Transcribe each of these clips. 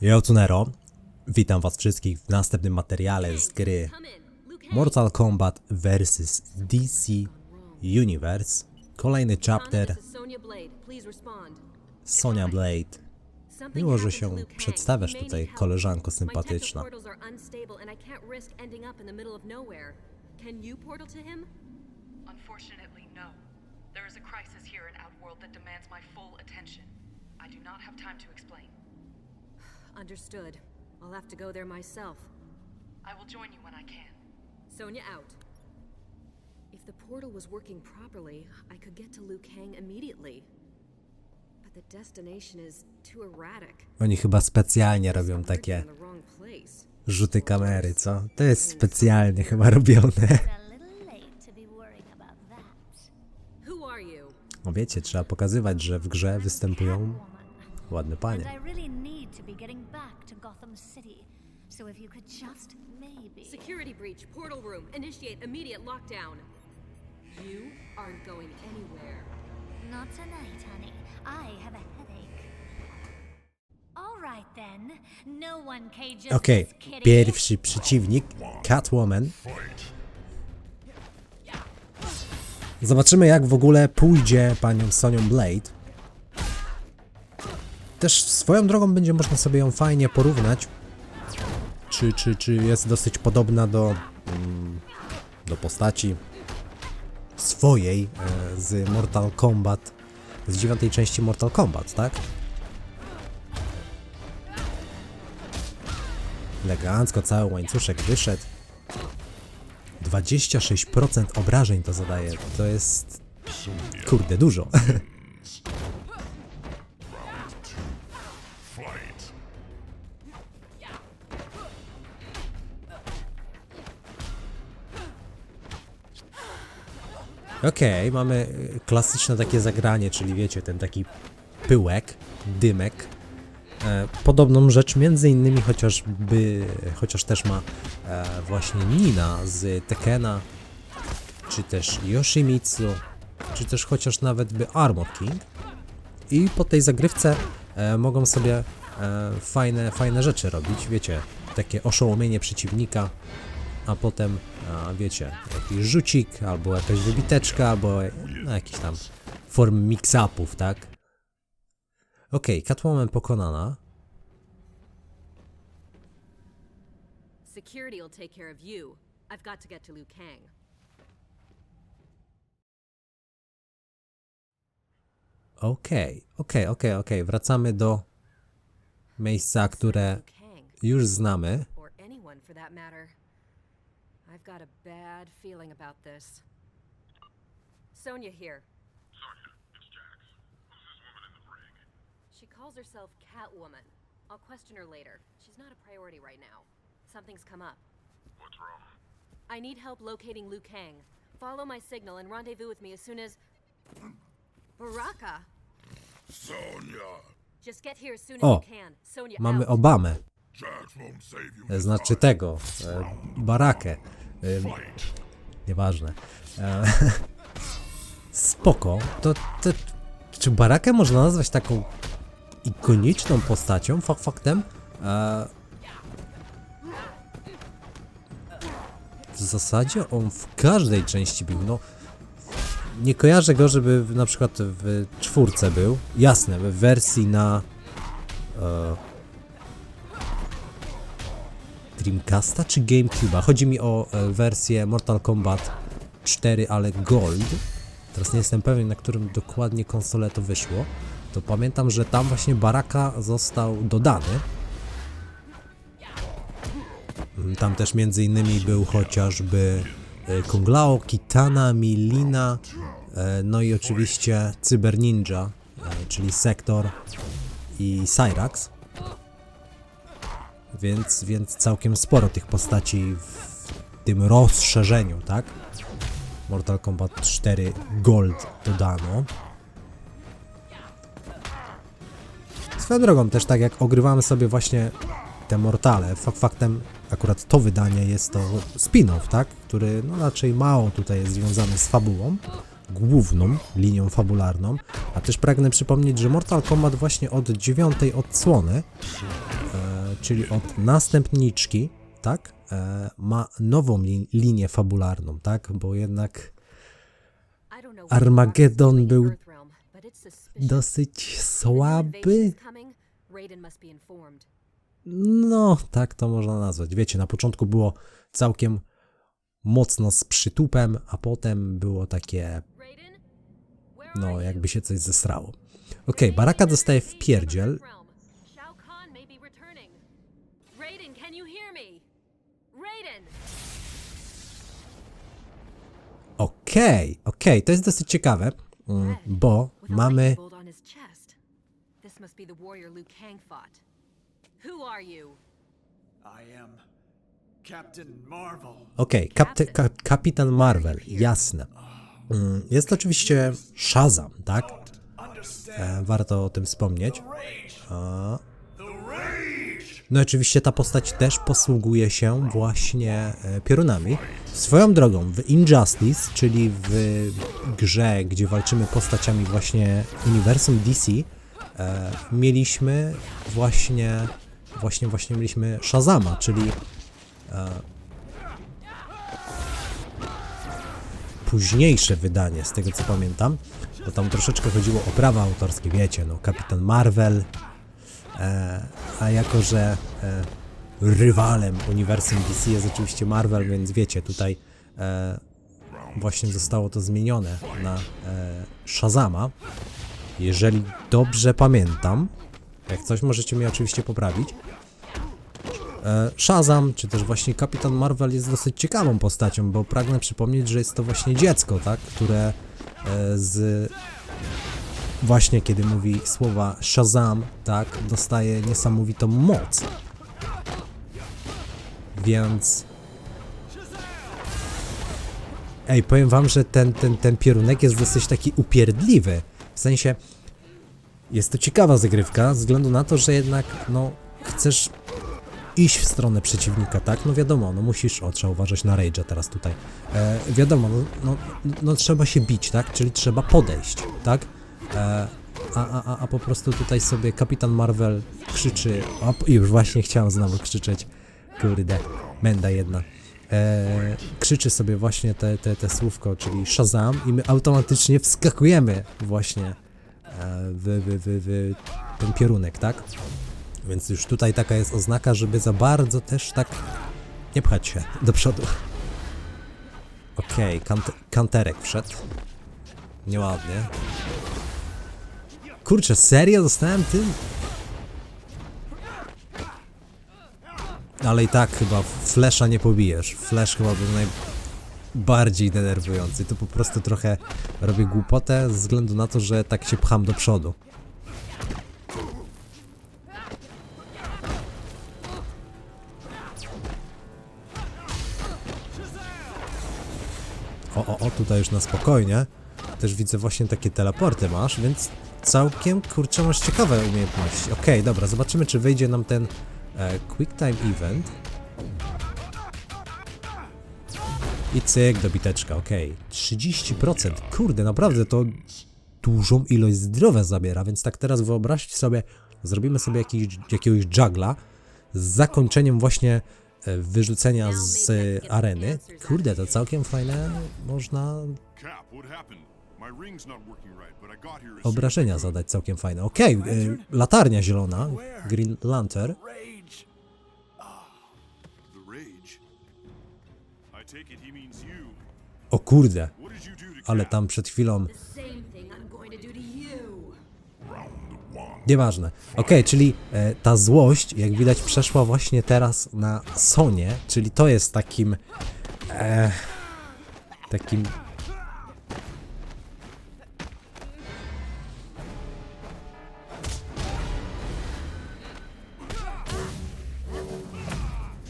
Yo, Tunero. Witam was wszystkich w następnym materiale z gry Mortal Kombat vs DC Universe. Kolejny chapter Sonya Blade. Miło, że się przedstawiasz tutaj, koleżanko sympatyczna. Unfortunately, no. There is a crisis here in Outworld that demands my full attention. I do not have time to explain. Understood. I'll have to go there myself. I will join you when I can. Sonia out. If the portal was working properly, I could get to Liu Kang immediately. But the destination is too erratic. Oni chyba specjalnie robią takie rzuty kamery, co? To jest specjalnie chyba robione. No wiecie, trzeba pokazywać, że w grze występują ładne panie. I really need to be getting back to Gotham City. So if you could just maybe. Security breach, portal room, initiate immediate lockdown. You aren't going anywhere. Not tonight, honey. I have a headache. All right then. No one cages Okej, kitty. pierwszy przeciwnik, Catwoman. Zobaczymy jak w ogóle pójdzie panią Sonią Blade. Też swoją drogą będzie można sobie ją fajnie porównać. Czy, czy, czy jest dosyć podobna do, mm, do postaci swojej e, z Mortal Kombat, z dziewiątej części Mortal Kombat, tak? Elegancko, cały łańcuszek wyszedł. 26% obrażeń to zadaje. To jest. Kurde, dużo. Okej, mamy y, klasyczne takie zagranie, czyli wiecie, ten taki pyłek, dymek. E, podobną rzecz między innymi chociażby, chociaż też ma e, właśnie Nina z Tekena, czy też Yoshimitsu, czy też chociaż nawet by Armor King. I po tej zagrywce mogą sobie e, fajne, fajne rzeczy robić, wiecie, takie oszołomienie przeciwnika, a potem, wiecie, jakiś rzucik, albo jakaś wybiteczka, albo no, jakiś tam form mix-upów, tak? Okej, Catwoman pokonana. Security will take care of you. I've got to get to Liu Kang. Okej, okej, okej, okej. Wracamy do miejsca, które już znamy. or anyone for that matter. I've got a bad feeling about this. Sonia here. Sonya, it's Jax. Who's this woman in the ring? She calls herself Catwoman. I'll question her later. She's not a priority right now. Something's come up. What's wrong? I need help locating Liu Kang. Follow my signal and rendezvous with me as soon as. Baraka! Sonya! Just get here as soon as O, you can. Sonia Mamy out. Obamę, Jax won't save you. e, this znaczy time. tego, e, Barakę. E, Fight! nieważne. E, spoko. To, to, czy Barakę można nazwać taką ikoniczną postacią, fak faktem? E, w zasadzie on w każdej części był, no nie kojarzę go, żeby na przykład w czwórce był. Jasne, w wersji na e, Dreamcasta czy Gamecube'a. Chodzi mi o e, wersję Mortal Kombat 4, ale Gold. Teraz nie jestem pewien, na którym dokładnie konsole to wyszło. To pamiętam, że tam właśnie Baraka został dodany. Mm, Tam też między innymi był chociażby e, Kung Lao, Kitana, Milina, e, no i oczywiście Cyber Ninja, e, czyli Sektor i Cyrax. Więc, więc całkiem sporo tych postaci w tym rozszerzeniu, tak? Mortal Kombat 4 Gold dodano. Swoją drogą też tak jak ogrywamy sobie właśnie te Mortale, fak faktem akurat to wydanie jest to spin-off, tak? Który no raczej mało tutaj jest związany z fabułą, główną linią fabularną, a też pragnę przypomnieć, że Mortal Kombat właśnie od dziewiątej odsłony e, czyli od następniczki, tak, e, ma nową li linię fabularną, tak, bo jednak Armageddon był dosyć słaby. No, tak to można nazwać. Wiecie, na początku było całkiem mocno z przytupem, a potem było takie, no, jakby się coś zesrało. Okej, Baraka dostaje w pierdziel. Me? Raiden! Okej, okej, to jest dosyć ciekawe, mm, bo mamy... lightning bolt on his chest. This must be the warrior Liu Kang fought. Who are you? I am Captain Marvel. Okej, kapte- ka kapitan Marvel, jasne. Mm, Jest oczywiście Shazam, tak? E, warto o tym wspomnieć. No i oczywiście ta postać też posługuje się właśnie e, piorunami. Swoją drogą, w Injustice, czyli w grze, gdzie walczymy postaciami właśnie uniwersum DC, e, mieliśmy właśnie, właśnie, właśnie mieliśmy Shazama, czyli późniejsze wydanie, z tego co pamiętam, bo tam troszeczkę chodziło o prawa autorskie, wiecie, no, Kapitan Marvel, e, a jako, że e, rywalem uniwersum DC jest oczywiście Marvel, więc wiecie, tutaj e, właśnie zostało to zmienione na e, Shazama, jeżeli dobrze pamiętam, jak coś możecie mnie oczywiście poprawić, E, Shazam, czy też właśnie Kapitan Marvel jest dosyć ciekawą postacią, bo pragnę przypomnieć, że jest to właśnie dziecko, tak, które e, z właśnie kiedy mówi słowa Shazam, tak, dostaje niesamowitą moc. Więc Ej, powiem wam, że ten, ten, ten pierunek jest dosyć taki upierdliwy. W sensie jest to ciekawa zagrywka, ze względu na to, że jednak, no, chcesz iść w stronę przeciwnika, tak? No wiadomo, no musisz, o, trzeba uważać na rage'a teraz tutaj. E, wiadomo, no, no, no trzeba się bić, tak? Czyli trzeba podejść, tak? E, a, a, a, po prostu tutaj sobie Kapitan Marvel krzyczy, o, p- już właśnie chciałem znowu krzyczeć, kurde, menda jedna. E, krzyczy sobie właśnie te, te, te słówko, czyli Shazam i my automatycznie wskakujemy właśnie e, w, w, w, w ten pierunek, tak? Więc już tutaj taka jest oznaka, żeby za bardzo też tak nie pchać się do przodu. Okej, kant kanterek wszedł. Nieładnie. Kurczę, serio dostałem tym? Ale i tak chyba flesza nie pobijesz. Flash chyba był najbardziej denerwujący. Tu po prostu trochę robię głupotę ze względu na to, że tak się pcham do przodu. O, o, o, tutaj już na spokojnie. Też widzę właśnie takie teleporty masz, więc całkiem, kurczę, masz ciekawe umiejętności. Okej, dobra, zobaczymy, czy wyjdzie nam ten e, Quick Time Event. I cyk, dobiteczka, okej. 30%, kurde, naprawdę to dużą ilość zdrowia zabiera, więc tak teraz wyobraźcie sobie, zrobimy sobie jakiś, jakiegoś juggla z zakończeniem właśnie wyrzucenia z areny. Kurde, to całkiem fajne, można obrażenia zadać całkiem fajne. Okej, e, latarnia zielona, Green Lantern. You. O kurde, ale tam przed chwilą Same thing I'm going to do to you. Nieważne. Okej, czyli e, ta złość, jak widać, przeszła właśnie teraz na Sonię, czyli to jest takim. E, takim.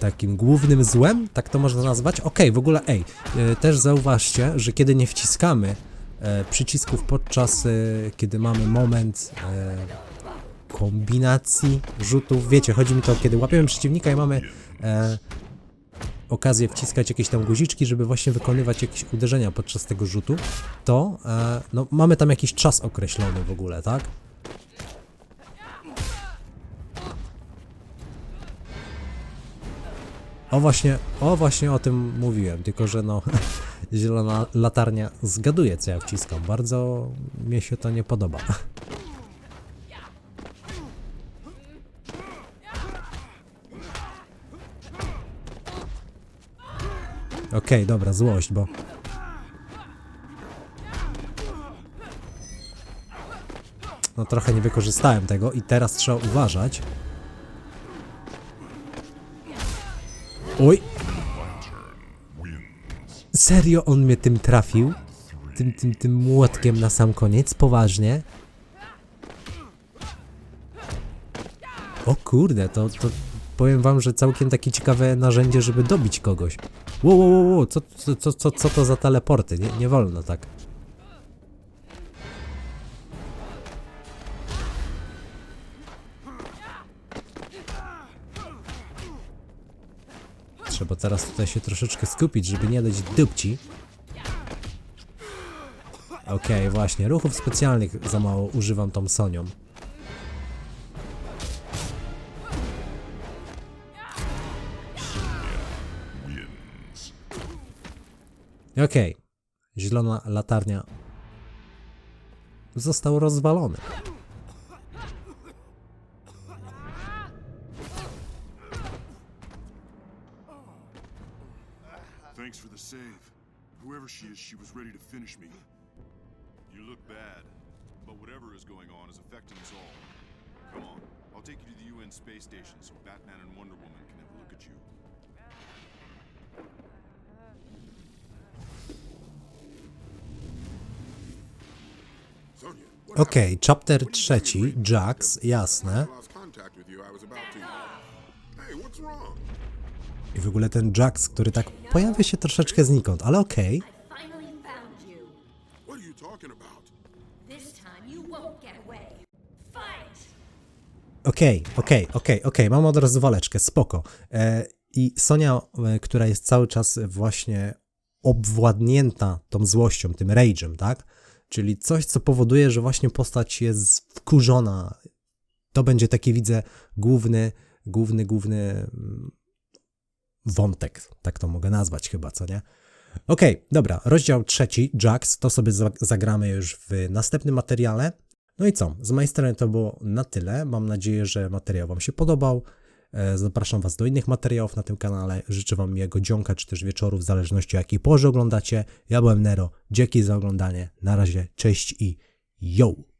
Takim głównym złem, tak to można nazwać. Okej, w ogóle, ej, e, też zauważcie, że kiedy nie wciskamy e, przycisków podczas, e, kiedy mamy moment e, kombinacji rzutów. Wiecie, chodzi mi to, kiedy łapiemy przeciwnika i mamy e, okazję wciskać jakieś tam guziczki, żeby właśnie wykonywać jakieś uderzenia podczas tego rzutu, to e, no, mamy tam jakiś czas określony w ogóle, tak? O właśnie, o właśnie o tym mówiłem, tylko że no zielona latarnia zgaduje co ja wciskam. Bardzo mi się to nie podoba. Okej, dobra, złość, bo no trochę nie wykorzystałem tego i teraz trzeba uważać. Oj! Serio on mnie tym trafił? Tym, tym, tym młotkiem na sam koniec? Poważnie? O kurde, to, to powiem wam, że całkiem takie ciekawe narzędzie, żeby dobić kogoś. Wow, wow, wow. Co, co, co, co, to za teleporty? Nie, nie wolno tak. Trzeba teraz tutaj się troszeczkę skupić, żeby nie dać dupci. Okej, właśnie, ruchów specjalnych za mało używam tą Sonią. Okej, zielona latarnia został rozwalony. Thanks for the save. Whoever she is, she was ready to finish me. You look bad, but whatever is going on is affecting us all. Come on, I'll take you to the UN space station so Batman and Wonder Woman can have a look at you. Okej, chapter trzeci, Jax, jasne. I w ogóle ten Jax, który tak pojawia się troszeczkę znikąd, ale okej. Get away. Fight! Okej, okej, okej, okej, mam od razu waleczkę, spoko. E, I Sonia, e, która jest cały czas właśnie obwładnięta tą złością, tym rage'em, tak? Czyli coś, co powoduje, że właśnie postać jest wkurzona. To będzie taki, widzę, główny, główny, główny mm, wątek, tak to mogę nazwać chyba, co nie? Okej, dobra, rozdział trzeci, Jax, to sobie za- zagramy już w następnym materiale. No i co? Z mojej strony to było na tyle. Mam nadzieję, że materiał Wam się podobał. E, Zapraszam Was do innych materiałów na tym kanale. Życzę Wam miłego dzionka czy też wieczoru, w zależności o jakiej porze oglądacie. Ja byłem Nero. Dzięki za oglądanie. Na razie, cześć i yo!